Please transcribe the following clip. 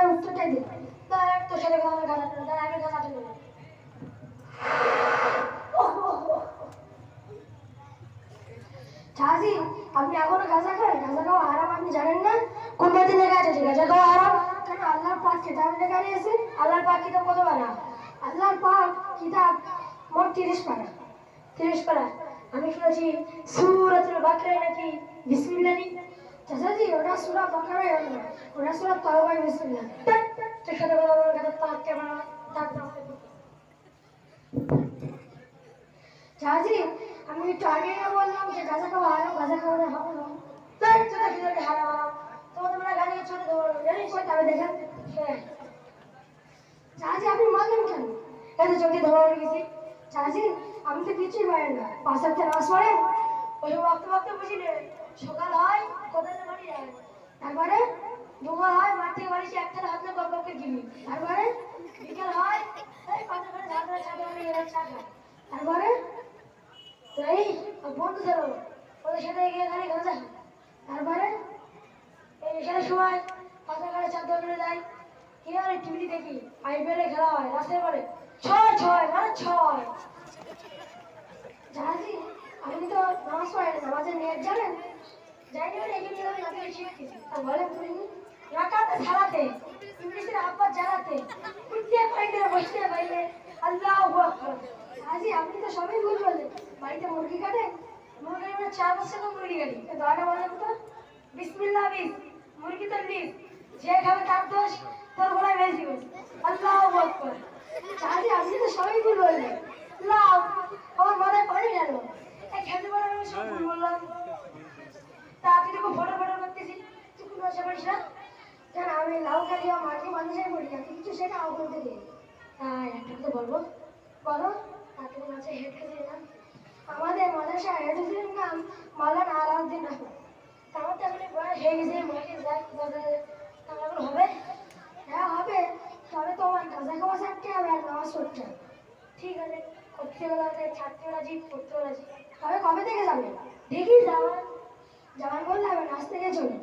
আমি উত্তরটাই দিই তার তোর সাথে কথা আমার গাঁজা টেনে আমি গাঁজা নেব। চাচি, আপনি এখনও গাঁজা খান? গাঁজা খাওয়া হারাম, আপনি জানেন না? কোন আছে গাঁজা খাওয়া হারাম। কেন আল্লাহর পাক কিতাব লেখা আল্লাহর পাক কিতাব কত পারা? আল্লাহর পাক কিতাব মোট তিরিশ পারা। তিরিশ পারা। আমি শুনেছি সুরাতুল নাকি বিসমিল্লাহ নেই চাচাজি ওটা সুরা বাকরায় হবে না ওটা সুরা তাওবায় বিসমিল্লাহ সাথে কথা বলার কথা তাক ক্যামেরা তাক দাও আমি একটু আগে বললাম যে গাঁজা খাওয়া হারাম গাঁজা খাওয়া হবে না তাই তো দেখি হারাম হারাম তোমাদের মানে গাড়ি ছোট জানিস কই তবে দেখেন হ্যাঁ চাচি আপনি মানলেন কেন এত চোখে ধরা পড়ে গেছি চাচি আমি তো কিছুই পারি না পাঁচ হাজার পড়ে ওই বক্ত বক্ত সকাল হয়, কোথায় থেকে বাড়ি ওদের সাথে গিয়ে খালি গাঁজা তারপরে এই সময় পাতা করে চার দোকানে যাই কি আর টিভি দেখি? আইপিএলে খেলা হয়, রাস্তায় বলে, ছয় ছয় মানে ছয় জাহাজি আপনি তো নামাজের নিয়ত জানেন? জানি আপনি তো সবই ভুল বললেন। বাড়িতে মুরগি কাটে? মুরগি আমরা চার বছর মুরগি কাটি। দোয়াটা বলেন তো বিসমিল্লাহ বিস মুরগি তো নিস যে খাবে তার দোষ, তোর গলায় বেশ আল্লাহ আকবার। জাহাজি আপনি তো সবই ভুল বললেন লাভ আমার মাথায় পানি গেল এই খেলতে পারে আমি সেটা আও করতে বলো হেড খেতে না আমাদের মাদ্রাসা হেড ছিলেন নাম মালান আলাউদ্দিন তো এখন বয়স হয়ে গেছে মাকে যাই হবে হ্যাঁ হবে তবে তোমার গাঁজা খাওয়া ছাড়তে হবে আর নামাজ পড়তে ঠিক আছে করতে গেলে ছাড়তে রাজি পড়তে রাজি তবে কবে থেকে যাবে? দেখি যাওয়ার যাওয়ার বললে আমি নাচতে গিয়ে চলে।